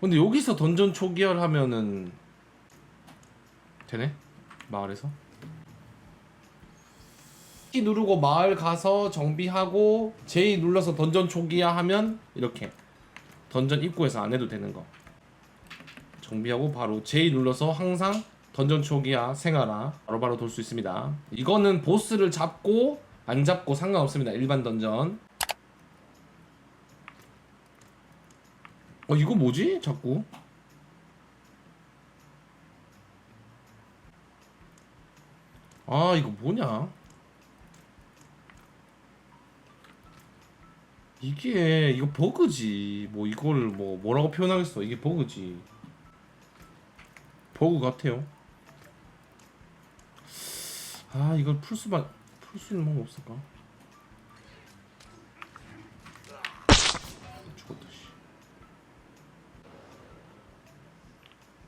근데 여기서 던전 초기화를 하면은 되네? 마을에서? T 누르고 마을 가서 정비하고 J 눌러서 던전 초기화 하면 이렇게 던전 입구에서 안 해도 되는 거. 정비하고 바로 J 눌러서 항상 던전 초기화 생활화 바로바로 돌 수 있습니다. 이거는 보스를 잡고 안 잡고 상관없습니다. 일반 던전 어 이거 뭐지? 자꾸. 아 이거 뭐냐? 이게 이거 버그지. 뭐 이걸 뭐 뭐라고 표현하겠어. 이게 버그지. 버그 같아요. 아 이걸 풀 수만 풀 수 있는 방법 없을까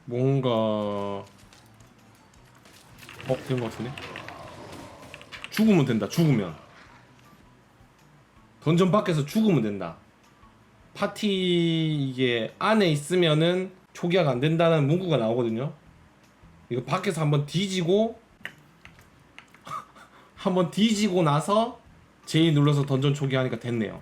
뭔가 어 된 것 같은데? 죽으면 된다 죽으면. 던전 밖에서 죽으면 된다. 파티 이게 안에 있으면은 초기화가 안 된다는 문구가 나오거든요. 이거 밖에서 한번 뒤지고 한번 뒤지고 나서 J 눌러서 던전 초기화하니까 됐네요